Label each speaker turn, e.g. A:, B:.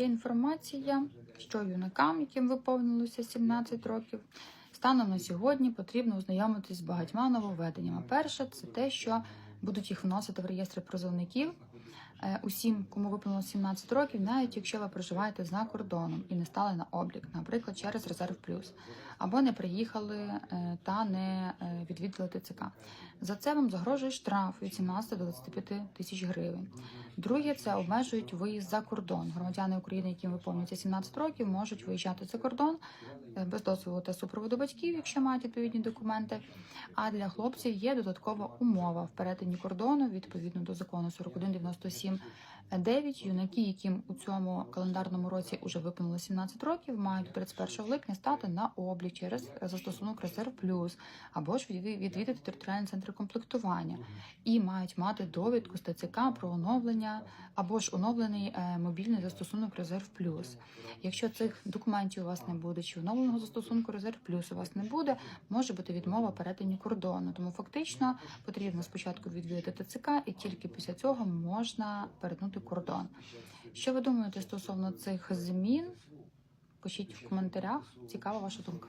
A: є інформація, що юнакам, яким виповнилося 17 років, станом на сьогодні потрібно ознайомитись з багатьма нововведеннями. Перше, це те, що будуть їх вносити в реєстри призовників. Е, Усім, кому виповнилося 17 років, навіть якщо ви проживаєте за кордоном і не стали на облік, наприклад, через резерв плюс, або не приїхали е, та не е, відвідали ТЦК. За це вам загрожує штраф від 17 до 25 тисяч гривень. Друге, це обмежують виїзд за кордон. Громадяни України, яким виповнюється 17 років, можуть виїжджати за кордон без дозволу та супроводу батьків, якщо мають відповідні документи. А для хлопців є додаткова умова в перетині кордону відповідно до закону 4197 team. 9 юнаки, яким у цьому календарному році вже виповнило 17 років, мають до 31 липня стати на облік через застосунок Резерв Плюс або ж відвідати територіальні центри комплектування і мають мати довідку з ТЦК про оновлення або ж оновлений е, мобільний застосунок Резерв Плюс. Якщо цих документів у вас не буде, чи оновленого застосунку Резерв Плюс у вас не буде, може бути відмова перетині кордону. Тому фактично потрібно спочатку відвідати ТЦК, і тільки після цього можна перетнути кордон. Що ви думаєте стосовно цих змін? Пишіть в коментарях. Цікава ваша думка.